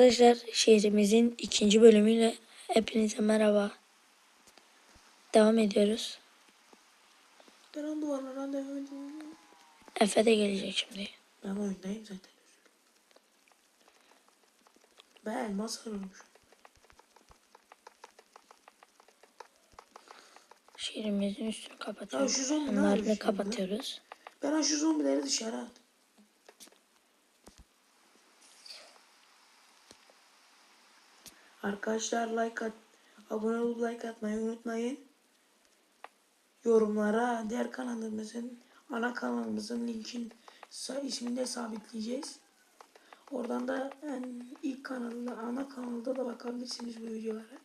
Arkadaşlar şehrimizin ikinci bölümüyle hepinize merhaba. Devam ediyoruz. Ben duvarlara devam ediyorum. Efe de gelecek şimdi. Ben oyundayım zaten. Ben elmas arıyormuşum. Şehrimizin üstünü Ya kapatıyoruz. şimdi lan? kapatıyoruz. Ben şu zombileri dışarı at. Arkadaşlar like at, abone olup like atmayı unutmayın. Yorumlara diğer kanalımızın, ana kanalımızın linkin ismini de sabitleyeceğiz. Oradan da en ilk kanalda, ana kanalda da bakabilirsiniz bu videolara.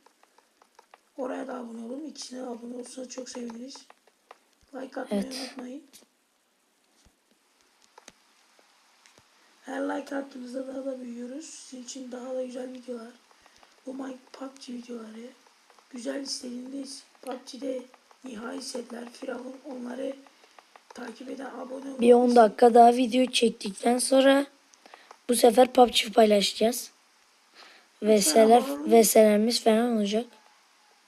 Oraya da abone olun. İkisine abone olursa çok seviniriz. Like atmayı Evet. unutmayın. Her like attığınızda daha da büyüyoruz. Sizin için daha da güzel videolar. Bu PUBG videoları. Güzel istediğiniz PUBG'de nihai setler, firavun onları takip eden abone olun. Bir 10 dakika daha video çektikten sonra bu sefer PUBG paylaşacağız. VS'ler, VS'lerimiz falan olacak.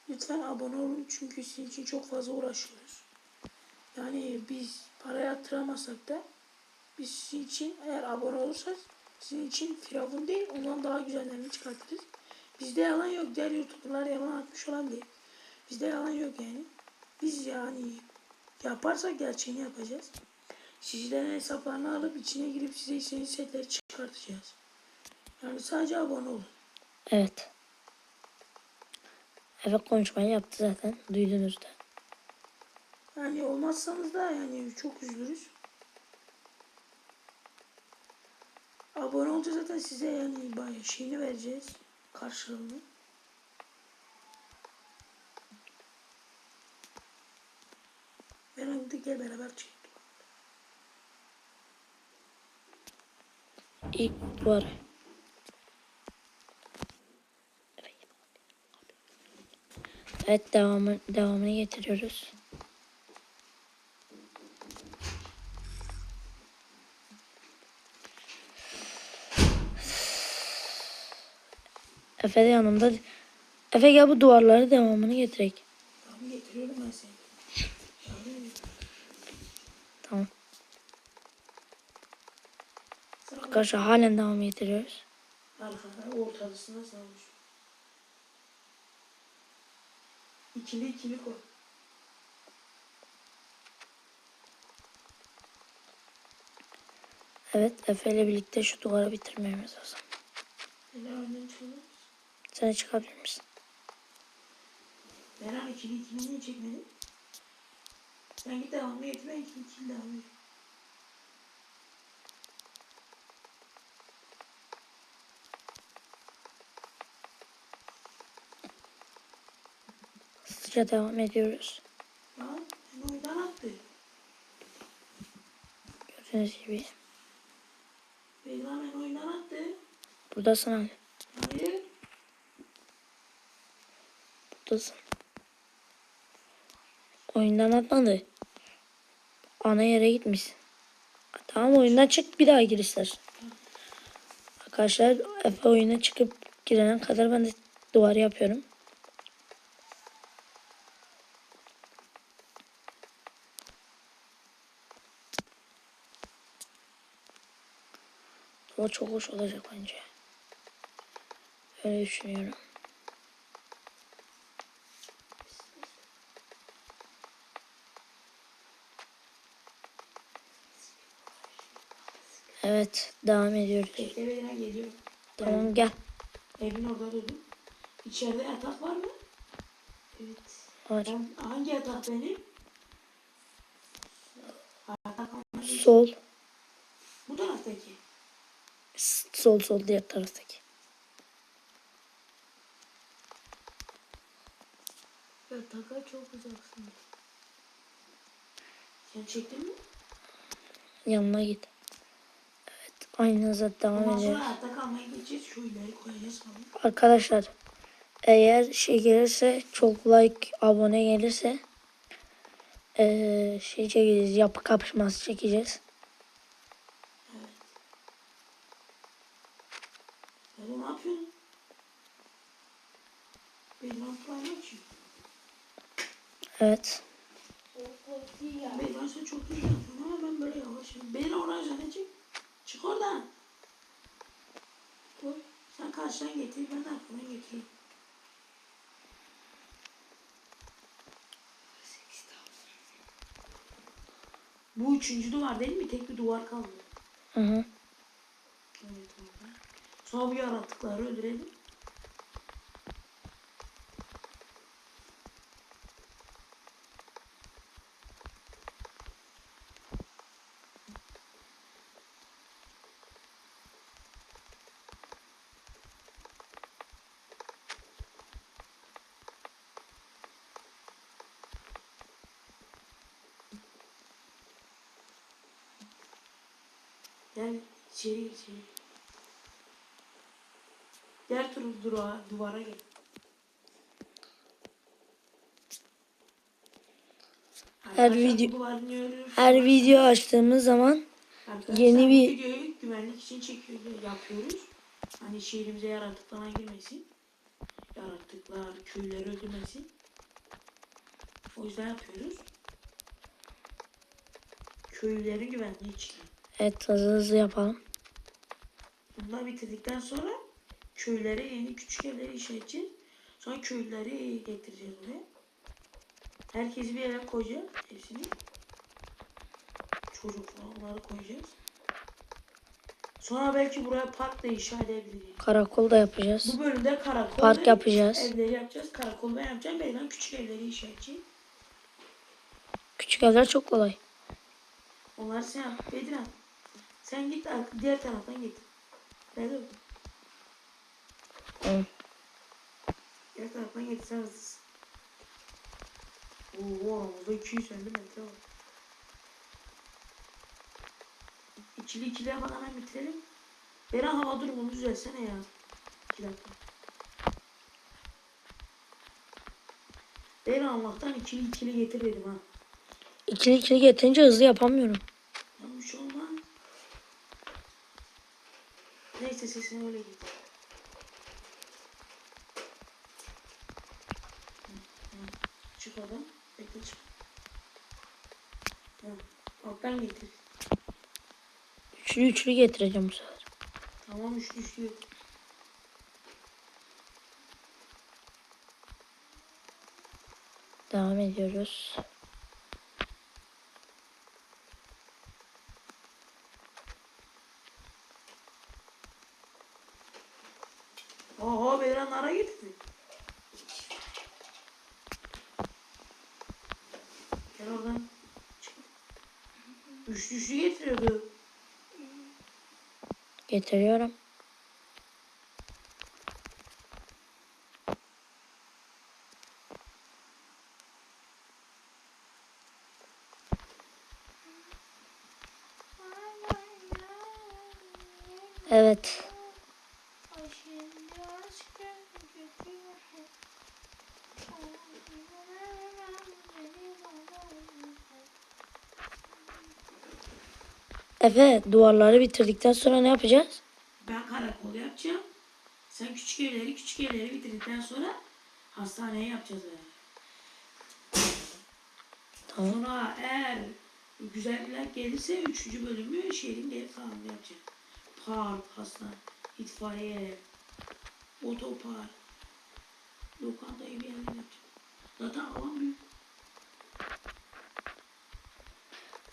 Lütfen abone olun çünkü sizin için çok fazla uğraşıyoruz. Yani biz para yatıramasak da biz sizin için eğer abone olursanız sizin için firavun değil ondan daha güzellerini çıkartırız. Bizde yalan yok. Diğer youtuberlar yalan atmış olabilir. Bizde yalan yok yani. Biz yani yaparsak gerçeğini yapacağız. Sizden hesaplarını alıp içine girip size istediğiniz setleri çıkartacağız. Yani sadece abone olun. Evet. Efe konuşmayı yaptı zaten. Duydunuz da. Yani olmazsanız da yani çok üzülürüz. Abone olunca zaten size yani bayağı şeyini vereceğiz. Karşılığını. Hadi gel beraber çektim. İlk duvar. Evet devamı, devamını getiriyoruz. Efe de yanımda. Efe gel bu duvarları devamını getirek. Tamam getiriyorum ben seni. Tamam. Arkadaşlar halen devam getiriyoruz. arkada ortalısına sarmış. İkili ikili koy. Evet Efe ile birlikte şu duvarı bitirmemiz lazım. Çıkıyor. Sen çıkabilir misin? Beren ikili ikili niye çekmedin? Sen git devamlı ben ikili ikili devam edeyim. Hızlıca devam ediyoruz. Lan beni oyundan attı. Gördüğünüz gibi. Beni lan beni oyundan attı. Buradasın Ali. Hayır. Buradasın. Oyundan atmadı. Ana yere gitmişsin. Tamam oyundan çık bir daha gir istersen. Arkadaşlar Efe oyuna çıkıp girene kadar ben de duvar yapıyorum. O çok hoş olacak bence. Öyle düşünüyorum. Evet, devam ediyoruz. Bekle Beren geliyor. Tamam gel. Evin orada durdum. İçeride yatak var mı? Evet. Var. Ben, hangi yatak benim? Yatak? Sol, Bu taraftaki. sol, sol diğer taraftaki. Yataka çok uzaksın. Sen çektin mi? Yanına git. Evet, aynı hızla devam ediyoruz. Arkadaşlar, eğer şey gelirse, çok like, abone gelirse eee şey çekeceğiz, yapı kapışması çekeceğiz. Oğlum ne yapıyorsun? Açıyor. Evet. Beylan sen çok iyi yapıyorsun ama ben böyle yavaşım. Beylan oraya sen çık. Çık oradan. Dur. Sen karşıdan getir ben arkadan getireyim. Bu üçüncü duvar değil mi? Tek bir duvar kaldı. Hı hı. Evet. Sonra bu yaratıkları öldürelim. Gel içeri. Diğer türlü dura, duvara gel. Her video- yönü- Her video açtığımız zaman Arkadaşlar, yeni bir- videoyu güvenlik için çekiyor, yapıyoruz. Hani şehrimize yaratıklar girmesin. Yaratıklar, köyleri öldürmesin. O yüzden yapıyoruz. Köylerin güvenliği için. evet hızlı hızlı yapalım. Bunları bitirdikten sonra köylere yeni küçük evleri inşa edeceğiz. Sonra köylüleri getireceğiz buraya. Herkesi bir yere koyacağız. Hepsini. Çocuk falan onları koyacağız. Sonra belki buraya park da inşa edebiliriz. Karakol da yapacağız. Bu bölümde karakol Park yapacağız. Evleri yapacağız. Karakol ben yapacağım. Beylan küçük evleri inşa edeceğim. Küçük evler çok kolay. Onları sen yap. Bediran. Sen git diğer taraftan git. Bedir. Hı. Diğer taraftan git sen hızlısın. Oo aramızda 250 metre var. İkili ikili yapalım hemen bitirelim. Beren hava durumunu düzelsene ya. 2 dakika. Beren Allah'tan ikili ikili getir dedim ha. İkili ikili getirince hızlı yapamıyorum. Yanlış olmaz. Neyse sesini öyle git. Çık oradan. Bekle çık. Hı. Alttan getir. Üçlü üçlü getireceğim bu sefer. Tamam üçlü üçlü. Devam ediyoruz. Oha Beyran nara getirdi. Gel oradan. Çık. Üçlü üçlü getiriyordu. Getiriyorum. Evet. Efe duvarları bitirdikten sonra ne yapacağız? Ben karakol yapacağım. Sen küçük evleri küçük evleri bitirdikten sonra hastaneye yapacağız yani. Tamam. Sonra eğer güzeller gelirse üçüncü bölümü şehrin geri kalanında yapacağız. Park, hastane, itfaiye, otopark, lokanta gibi yerler yapacağız. Zaten alan büyük.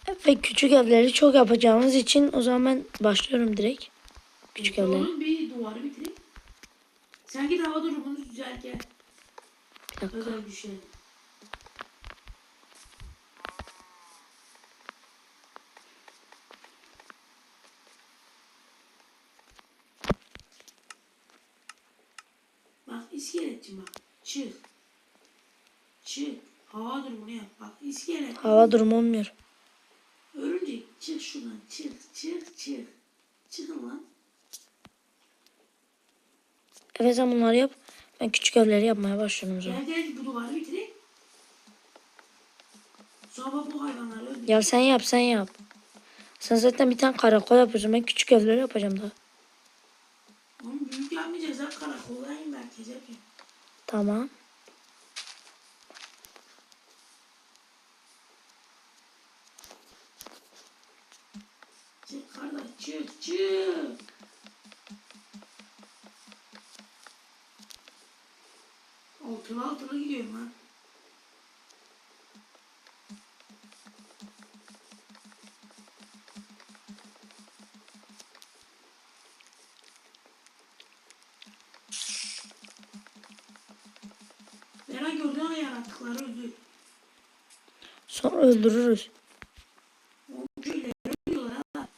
Ve küçük evleri çok yapacağımız için o zaman ben başlıyorum direkt. Küçük evleri. Onun bir duvarı bitireyim. Sen git hava durumunu düzelt gel. Bir dakika. Özel bir şey. Bak iskeletçi bak. Çık. Çık. Hava durumunu yap. Bak iskelet. Hava durumu olmuyor. Örümcek çık şuradan. Çık çık çık. Çıkın lan. Evet sen bunları yap. Ben küçük evleri yapmaya başlıyorum o zaman. Gel gel bu duvarı bitireyim. Sonra bu hayvanları öldür. Ya sen yap sen yap. Sen zaten bir tane karakol yapıyorsun. Ben küçük evleri yapacağım daha. Oğlum büyük yapmayacağım. ceza karakoldayım merkeze yapayım. Tamam. Çık kardeş çık çık. Altılı altılı gidiyorum ha. Merak gördüğün. Sonra öldürürüz. O köyleri öldürüyorlar ha.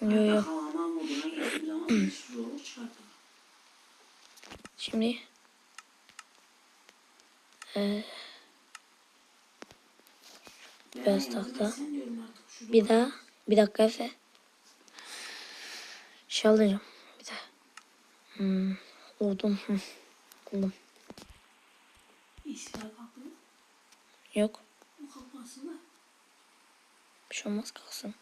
Yo yo. Havaman moduna geçtiğim zaman bir sürü zorluk çıkartır. Şimdi eee, Beyaz Ben tahta. yardım diyorum artık şu bir daha bir dakika Efe. Şey alacağım. Bir daha. Hmm. Hı. Buldum. İstiklal kalktı mı? Yok. O kalkmasın da. Bir şey olmaz kalsın.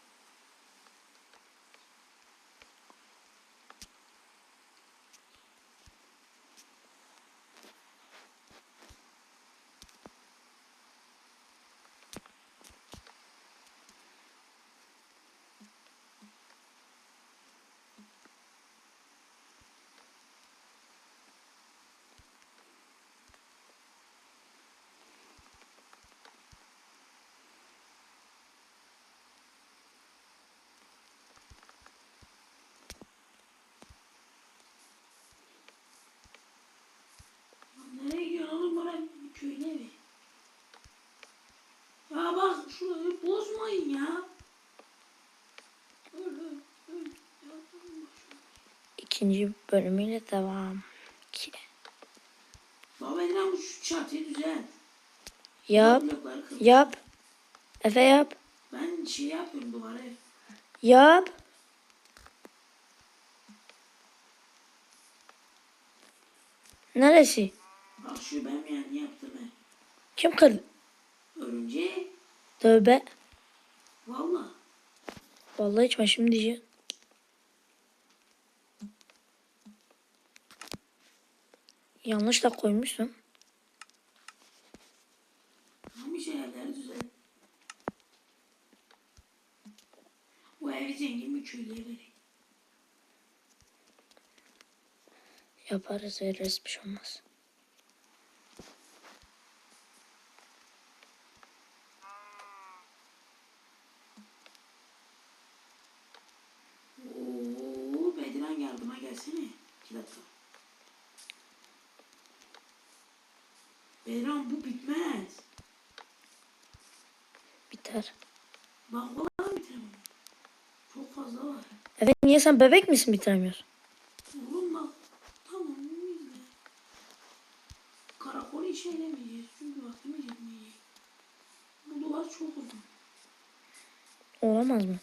Lan Nereye gidiyorsun oğlum bana bir köyün evi. Ya bak şurayı bozmayın ya. Öl öl öl. Ya, durun bak şurada. İkinci bölümüyle devam. Ki. Baba bu şu çatıyı düzelt. Yap. Yap. Efe yap. Ben şey yapıyorum duvara. Yap. Neresi? Bak şu ben yani yaptım he. Kim kırdı? Örümceği. Tövbe. Valla. Vallahi hiç ben şimdi diyeceğim. Yanlış da koymuşsun. Tam şeyleri düzelt. Bu evi zengin bir köylüye vereyim. Yaparız veririz bir şey olmaz. Oo, bu bitmez. Biter. Bak vallahi bitiremem. Çok fazla var. Evet niye sen bebek misin bitiremiyorsun? Oğlum bak. Tamam izle. Karakolu hiç eylemeyeceğiz. Çünkü vaktimiz yetmeyecek. Bu duvar çok uzun. Olamaz mı?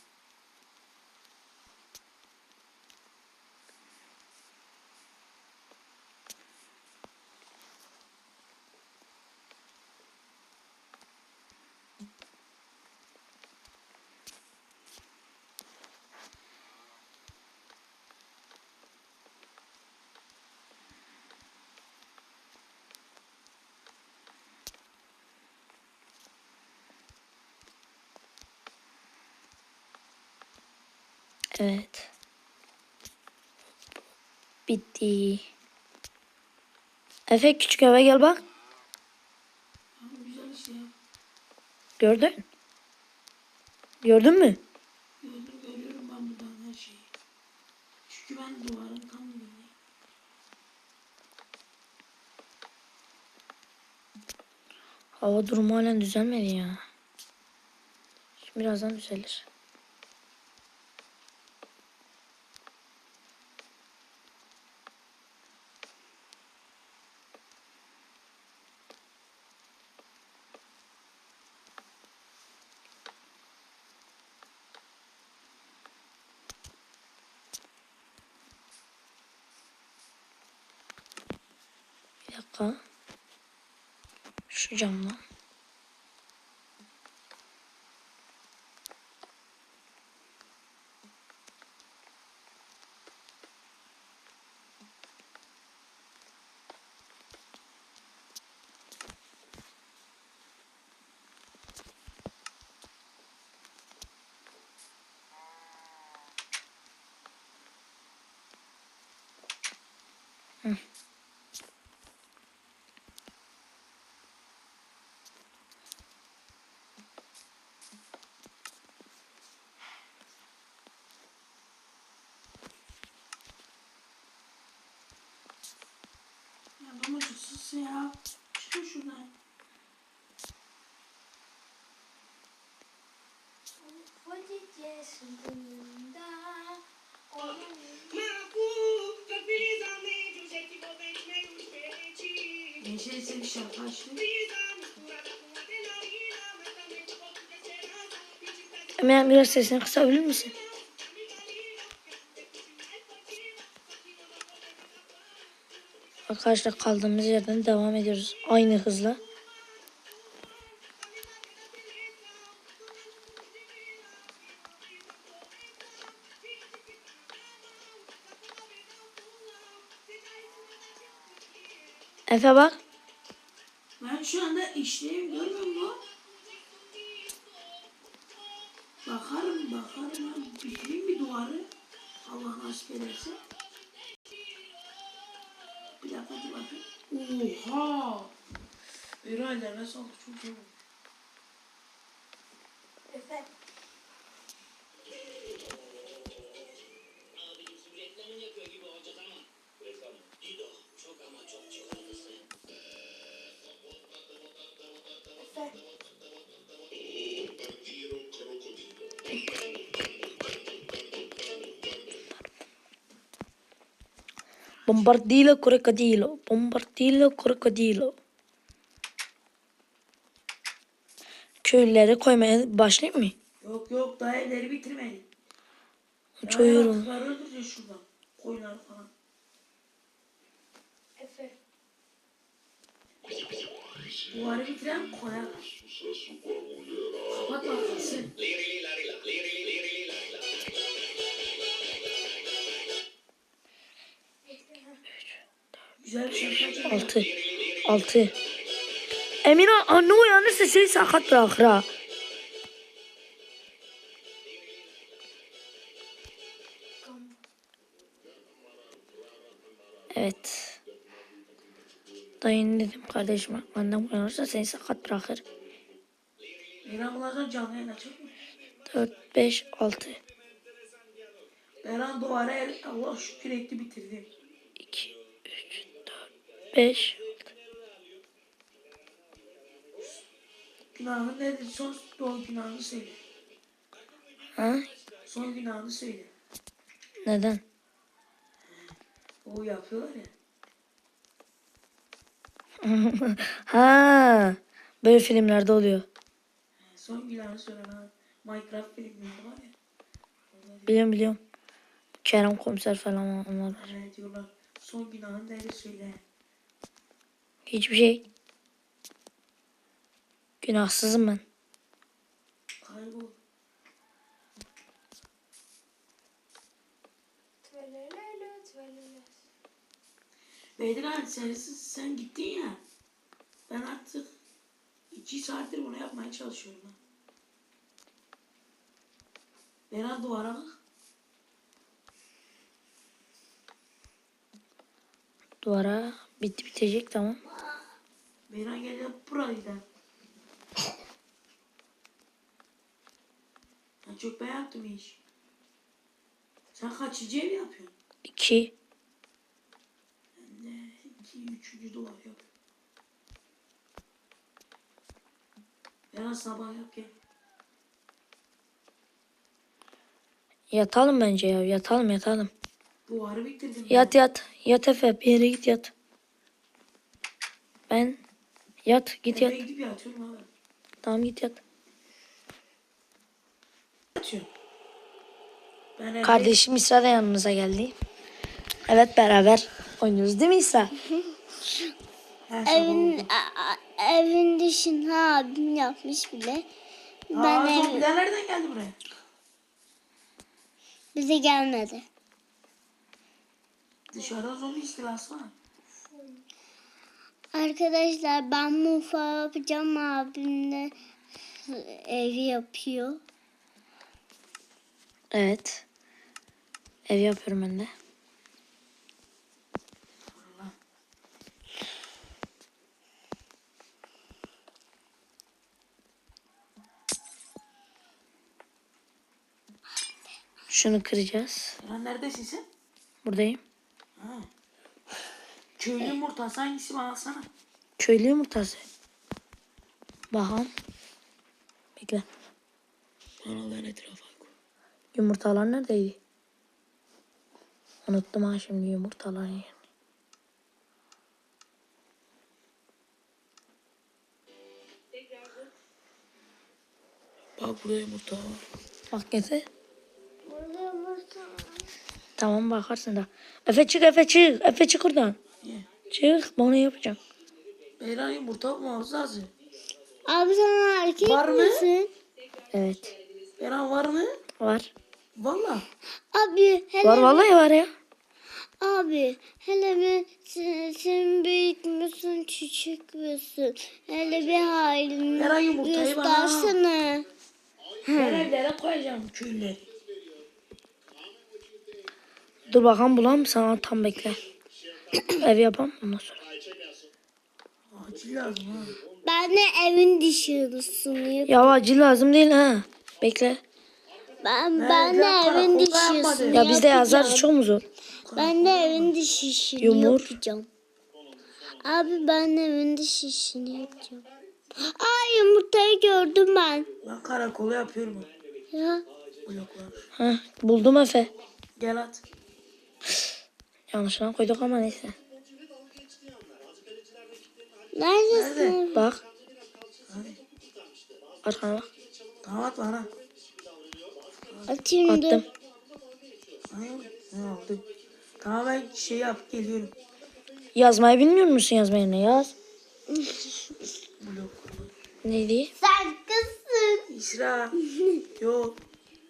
Evet. Bitti. Efe küçük eve gel bak. Güzel. Gördün. Gördün mü? Gördüm, görüyorum ben buradan her şeyi. Çünkü ben duvarın tam dibindeyim. Hava durumu halen düzelmedi ya. Şimdi birazdan düzelir. Dakika. Şu camdan. Sus ya. Çıkın şuradan. Ise bir şarkı açtı. Emirhan biraz sesini kısabilir misin? Arkadaşlar kaldığımız yerden devam ediyoruz. Aynı hızla. Efe bak. Ben şu anda işleyim görmüyor musun? Bakarım bakarım. Bitireyim bir duvarı. Allah nasip ederse. Bir dakika dur bakayım. Oha! Eray ellerine sağlık çok iyi Bombardilo crocodilo, bombardilo crocodilo. Köylüleri koymaya başlayayım mı? Yok yok daha evleri bitirmedim. Çok yoruldum. Yaratıkları öldüreceğiz şuradan. Koyunları falan. Duvarı bitiren koyar. Kapat bakmasın. Güzel bir açalım. Altı. Altı. Emine anne uyanırsa seni sakat bırakır ha. Evet. Dayın dedim kardeşim annem uyanırsa seni sakat bırakır. Beren bunlardan canlı yayın açalım mı? 4, 5, 6, Beren duvara Allah şükür etti bitirdi. 2, 3, 4, 5. Günahın nedir? Son doğu günahını söyle. Ha? Son günahını söyle. Neden? O yapıyorlar ya. ha, böyle filmlerde oluyor. Son günahını söyle lan. Minecraft filmleri var ya. Biliyorum biliyorum. Kerem komiser falan onlar var. ne diyorlar? Son günahın nedir söyle. Hiçbir şey. Günahsızım ben. Kaybol. Sen, sen gittin ya. Ben artık iki saattir bunu yapmaya çalışıyorum. Ben. Beren duvara bak. Duvara bitti bitecek tamam. Beren gel yap burayı da. Ben çok yaptım iş. Sen kaçıncı ev yapıyorsun? 2. Ben de iki, üçüncü duvar yap. Beren sabah yap gel. Yatalım bence ya. Yatalım yatalım. Duvarı bitirdim. Yat yat. Yat Efe. Bir yere git yat. Ben yat git Eve yat. gidip yatıyorum abi. Tamam git yat. Yatıyorum. Ben evde- Kardeşim İsra da yanımıza geldi. Evet beraber oynuyoruz değil mi İsra? Evin, evin dışına abim yapmış bile. Ben Aa, ev, zombiler nereden geldi buraya? bize gelmedi. Dışarıda zombi istilası var. Arkadaşlar ben mufa yapacağım abimle evi yapıyor. Evet. Ev yapıyorum ben de. Şunu kıracağız. Ya neredesin sen? Buradayım. Ha. Köylü yumurtası hangisi bana alsana. Köylü yumurtası. Bakalım. Bekle. Bana ver etrafa koy. Yumurtalar neredeydi? Unuttum ha şimdi yumurtalar yerini. Bak burada yumurta var. Bak getir. Tamam bakarsın da. Efe çık Efe çık. Efe çık oradan. Çık bana yapacağım. Beyler yumurta bulmamız lazım. Abi sen erkek Var mı? misin? Evet. Beren var mı? Var. Valla. Abi hele Var vallahi var ya. Abi hele bir sen, sen büyük müsün küçük müsün? Hele bir halini Ver yumurtayı bana. göstersene. Ben evlere koyacağım köylüleri. Dur bakalım bulalım sana tam bekle. Ev yapalım ondan sonra. Acil lazım ha. Ben de evin dışarısındayım. Ya acil lazım değil ha. Bekle. Ben Ben ben de evin dışarısını Ya bizde yazar çok mu zor? Ben de evin dışarısını Yumur. yapacağım. Abi ben de evin dışarısını yapacağım. Aa yumurtayı gördüm ben. Ben karakolu yapıyorum. Ya Bloklar. Ha, buldum Efe. Gel at. Yanlışına koyduk ama neyse. neredesin? Bak. Hadi. Arkana bak. Tamam at bana. Atayım. Attım. Ne aldım? Tamam ben şey yap geliyorum. Yazmayı bilmiyor musun yazmayı ne yaz? Blok. Neydi? Sen kızsın. İsra. Yok.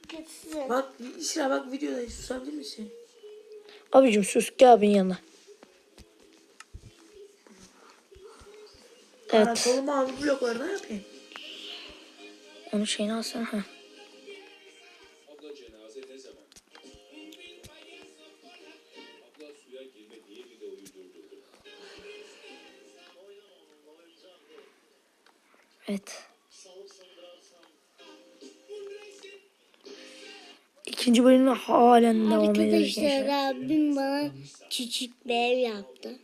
Kızsın. Bak İsra bak videoda susabilir misin? Abicim sus gel abinin yanına. Evet. Karakolu mavi bloklarına yapayım. Onun şeyini alsana. Ha. Evet. İkinci bölümde halen devam ediyoruz. Arkadaşlar abim bana küçük bir ev yaptı.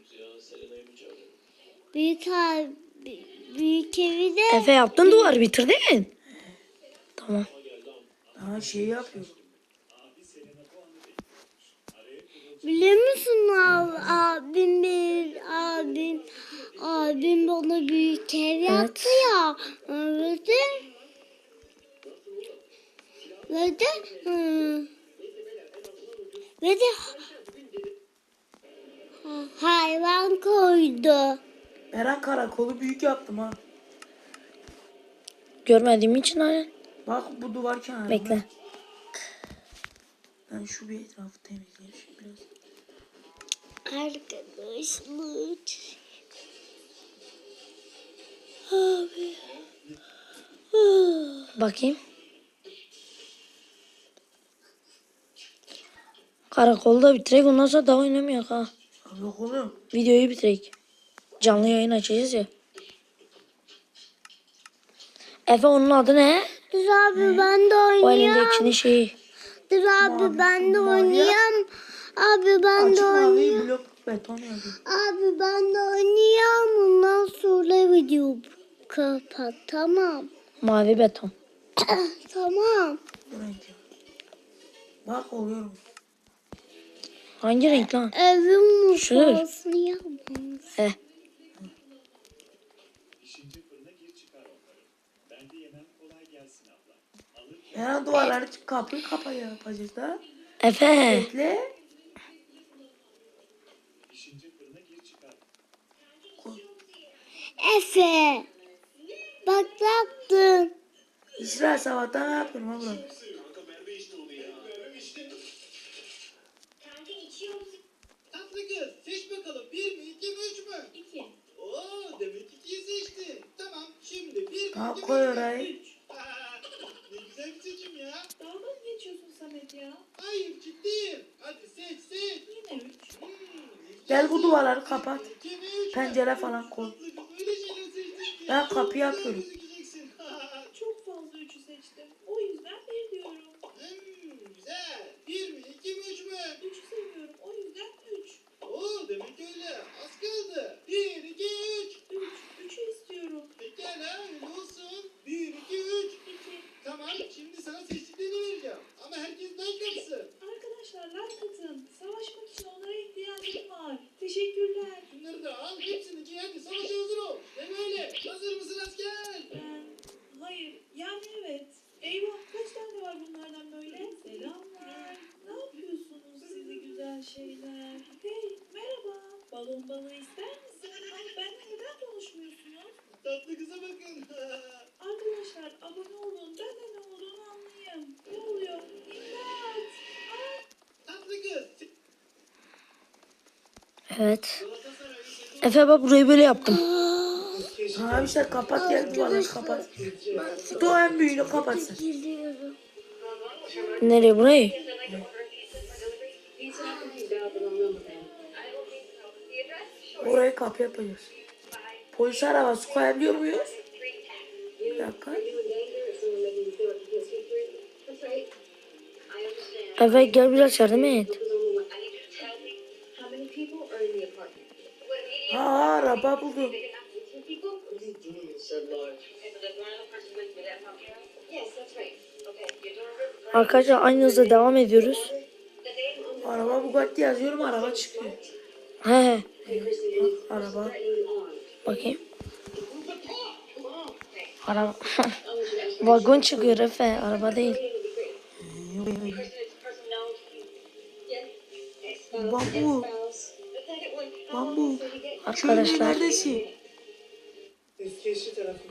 Büyük abi büyük evi de Efe yaptın duvar bitirdin. Tamam. Daha şey yapıyorum. biliyor musun abi, abim bir abim abim bana büyük ev yaptı ya. Ve de ve de hı, ve de ha- hayvan koydu. Beren karakolu büyük yaptım ha. Görmediğim için halen. Bak bu duvar kenarı. Bekle. Ben şu bir etrafı temizleyeyim şimdi biraz. Arkadaşlar. Abi. Bakayım. Karakolda bitirek ondan sonra daha oynamayak ha. Yok oğlum. Videoyu bitirek. Canlı yayın açacağız ya. Efe onun adı ne? Dur abi ben de O oynuyorum. elindekinin şeyi. Dur abi Mavi, ben de oynuyorum. Abi ben Açık de mavi oynuyorum. blok beton yazıyor. Abi ben de oynuyorum. Ondan sonra video kapat. Tamam. Mavi beton. tamam. Bu renk. Bak oluyorum. Hangi renk lan? Evin Şu. mutfağını yapmamız. He. Beren duvarları kapı kapa yapacağız da. Efe. Bekle. Efe. Bak ne yaptın? İsra sabahtan ne yapıyorum abla? Tatlı kız seç bakalım bir mi iki mi üç mü? İki. Oo demek ikiyi seçti. Tamam şimdi bir mi iki koy mi orayı. üç? Aa, ne güzel bir seçim ya. Dalga mı geçiyorsun Samet ya? Hayır ciddiyim. Hadi seç seç. Yine üç. Hmm, Gel bu duvarları kapat. İki mi üç mü? Pencere falan koy. Tatlı kız öyle şeyler seçtin ki. Ben kapıyı Güzel yapıyorum. gözükeceksin. Çok fazla üçü seçtim. O yüzden bir diyorum. Hmm, güzel. balon o demek öyle. Az kaldı. Bir, iki, üç. Üç. Üçü istiyorum. Pekala öyle olsun. Bir, iki, üç. İki. Tamam şimdi sana seçtiklerini vereceğim. Ama herkes like atsın. Arkadaşlar like atın. Savaşmak için onlara ihtiyacım var. Teşekkürler. Bunları da al hepsini giy savaşa hazır ol. Hem öyle. Hazır mısın asker? Ben... Hayır. Yani evet. Eyvah kaç tane var bunlardan böyle? Selamlar. Ne yapıyorsunuz sizi güzel şey? Balığı ister misin? Ay ben neden konuşmuyorsunuz? Tatlı kıza bakın. Arkadaşlar abone olun. Ben de ne olduğunu anlayayım. Ne oluyor? İmdat. Tatlı kız. Evet. Efe bak burayı böyle yaptım. Arkadaşlar kapat gel duvarları kapat. En büyüğünü kapatsın. Geliyorum. Nereye burayı? Kapı yapacağız. Polis arabası koyabiliyor muyuz? Bir dakika. Efe gel biraz yardım et. Ha araba buldum. Arkadaşlar aynı hızda devam ediyoruz. Araba Bugatti yazıyorum araba çıkıyor. He he. Araba. Bakayım. Araba. Vagon çıkıyor Efe. Araba değil. Bambu. Bambu. Arkadaşlar. neredesin?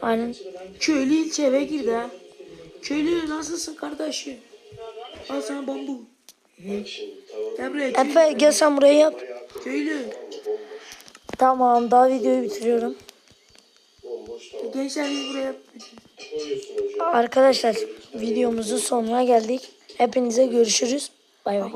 Aynen. Köylü ilçe eve girdi ha. Köylü nasılsın kardeşim? Al sana bambu. Gel buraya. Efe gel sen burayı yap. Köylü. Tamam daha videoyu bitiriyorum. Gençler biz buraya Arkadaşlar videomuzun sonuna geldik. Hepinize görüşürüz. Bay bay.